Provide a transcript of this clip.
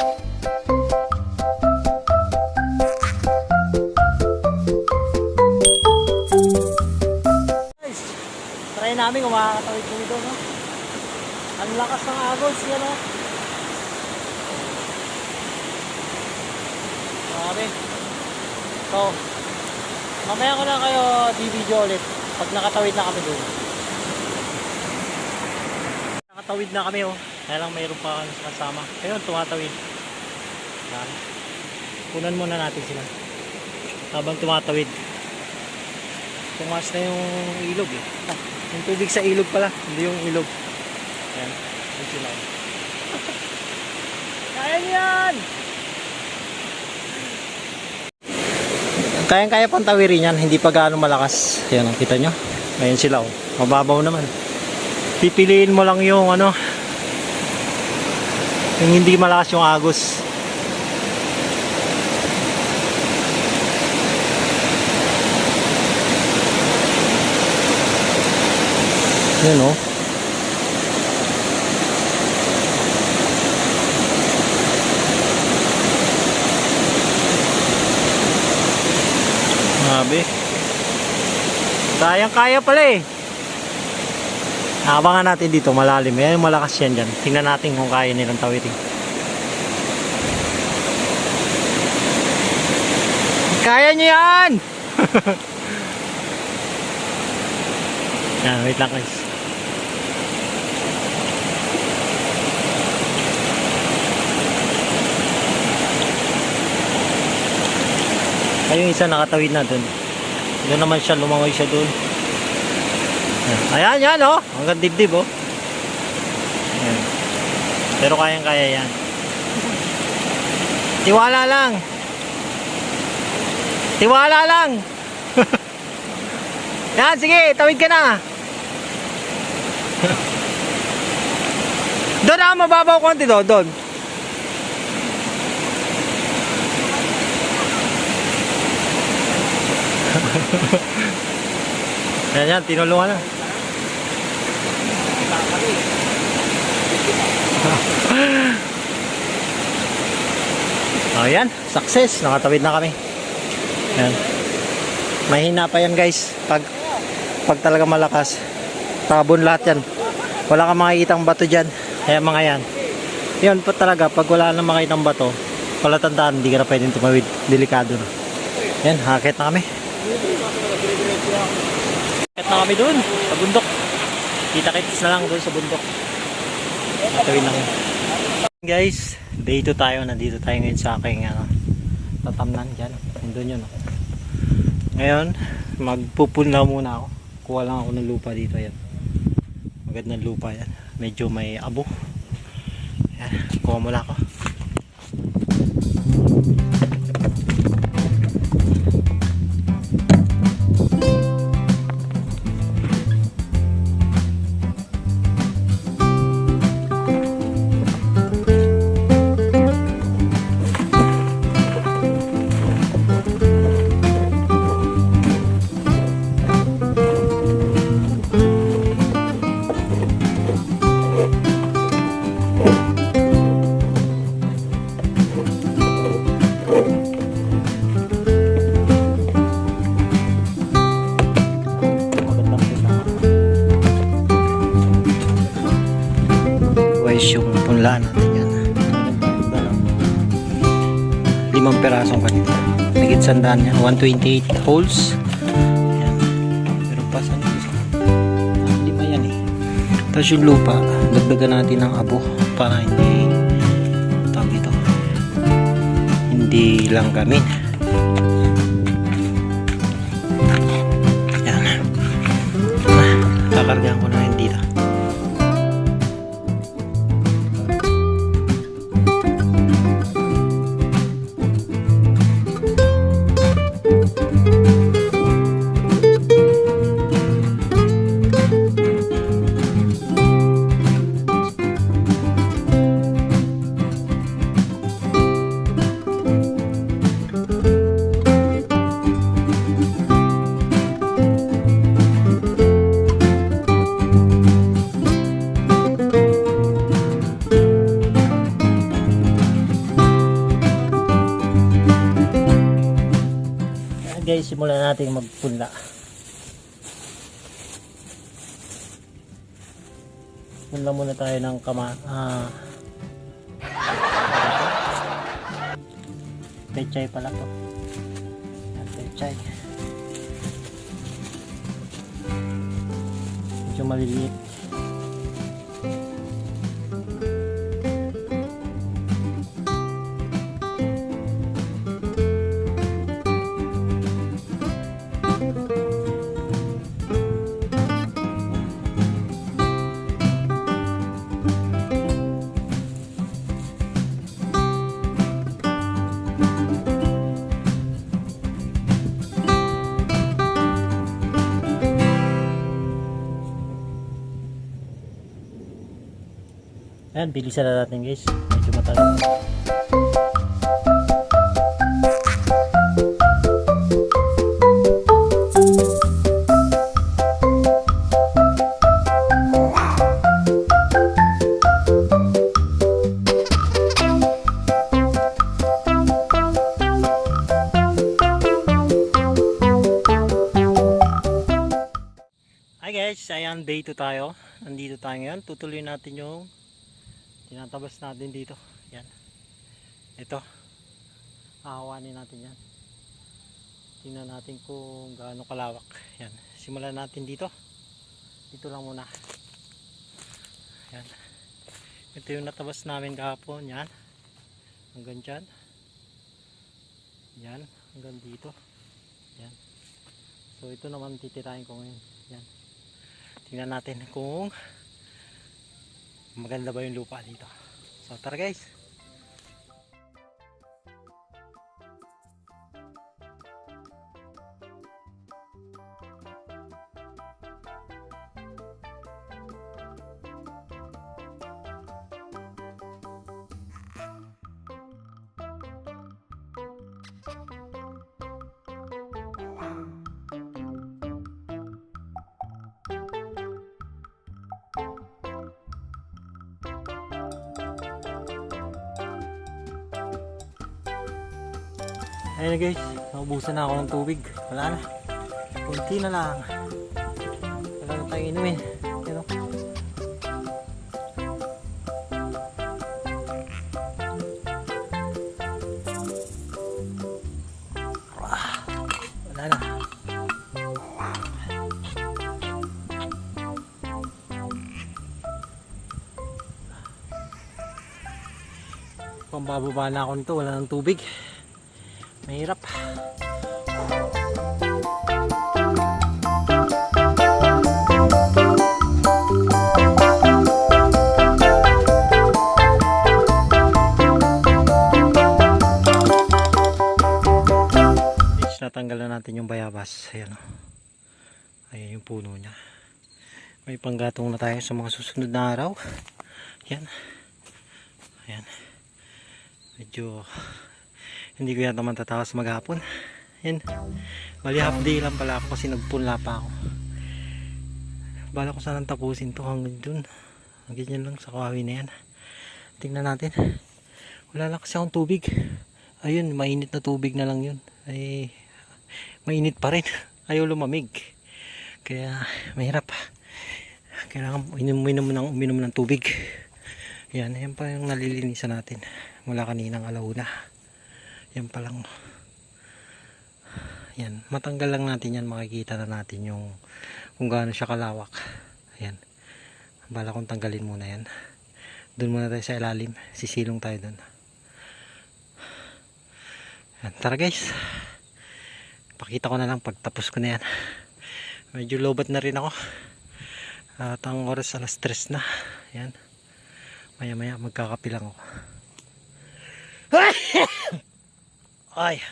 Guys, try namin kung makakatawid kami doon, no? Ang lakas ng agos, yan, no? Grabe. So, mamaya ko na kayo di-video ulit pag nakatawid na kami doon. Nakatawid na kami, oh. Kaya lang mayroon pa kasama. Ayun, tumatawid. Yan. Kunan muna natin sila. Habang tumatawid. Tumas na yung ilog eh. Ah, yung tubig sa ilog pala, hindi yung ilog. Ayan, yun sila. Kaya niyo yan! Kayang-kaya pang tawirin yan, hindi pa gaano malakas. Ayan, ang kita nyo. Ayan sila oh. Mababaw naman. Pipiliin mo lang yung ano, yung hindi malakas yung agos. Yun oh. Grabe. Sayang kaya pala eh. Abangan natin dito malalim. Yan malakas yan dyan. Tingnan natin kung kaya nilang tawitin. Kaya niyo yan! yan, wait lang guys. Ayun isa nakatawid na dun. Doon naman siya, lumangoy siya dun. Ayan, yan oh. Hanggang dibdib oh. Pero kayang kaya yan. Tiwala lang. Tiwala lang. yan, sige, tawid ka na. doon ah, mababaw konti doon, doon. Yan yan, tinulungan na. oh, yan, success. Nakatawid na kami. Yan. Mahina pa yan guys. Pag, pag talaga malakas, tabon lahat yan. Wala kang makikitang bato dyan. Kaya mga yan. Yan po talaga, pag wala nang makitang bato, wala tandaan, hindi ka na pwedeng tumawid. Delikado na. Yan, hakit na kami. Hakit na kami dun, sa bundok. Kita-kits na lang dun sa bundok. Natawin lang. Guys, day 2 tayo. Nandito tayo ngayon sa aking ano, tatamnan dyan. Nandun yun. Oh. Ngayon, magpupunla muna ako. Kuha lang ako ng lupa dito. Yan. Magandang lupa yan. Medyo may abo. Yan. Kuha muna ako. Guys, yung punlaan natin yan. Limang perasong ganito. Nagit sandaan yan. 128 holes. Yan. Pero pa saan yung isa? Lima yan eh. Tapos yung lupa, dagdagan natin ng abo para hindi tawag ito. Hindi lang gamin. Yan. Ah, Kakargahan ko na rin dito. guys, simulan natin magpunla. Punla muna tayo ng kama, ah, pechay pala to. Pechay. Medyo maliliit. Ayan, bilisan na natin guys. Medyo matagal. Hi guys, ayan day 2 tayo. Nandito tayo ngayon. Tutuloy natin yung tinatabas natin dito. Yan. Ito. Ahawanin natin yan. Tingnan natin kung gaano kalawak. Yan. Simulan natin dito. Dito lang muna. Yan. Ito yung natabas namin kahapon. Yan. Hanggang dyan. Yan. Hanggang dito. Yan. So ito naman titirahin ko ngayon. Yan. Tingnan natin kung maganda ba yung lupa dito. So tara guys. Ayun na guys, naubusan na ako ng tubig. Wala na. Kunti na lang. Wala na tayong inumin. Yan o. Ah, Wala na. Pambababa na ako nito, wala ng tubig. Mahirap. Natanggal na natin yung bayabas. Ayan o. Ayan yung puno niya. May panggatong na tayo sa mga susunod na araw. Ayan. Ayan. Medyo hindi ko yata matatawas maghapon. Yan. Bali half day lang pala ako kasi nagpunla pa ako. Bala ko sanang tapusin to hanggang dun. Hanggang lang sa kawawi na yan. Tingnan natin. Wala lang kasi akong tubig. Ayun, mainit na tubig na lang yun. Ay, mainit pa rin. Ayaw lumamig. Kaya, mahirap. Kailangan uminom ng, uminom ng tubig. Yan, yan pa yung nalilinisan natin. Mula kaninang alauna. Yan pa lang. Yan. Matanggal lang natin yan. Makikita na natin yung kung gaano siya kalawak. Ayan. Bala kong tanggalin muna yan. Doon muna tayo sa ilalim. Sisilong tayo doon. Yan. Tara guys. Pakita ko na lang pagtapos ko na yan. Medyo lobat na rin ako. At ang oras alas 3 na. Yan. Maya maya magkakapi lang ako. Ay,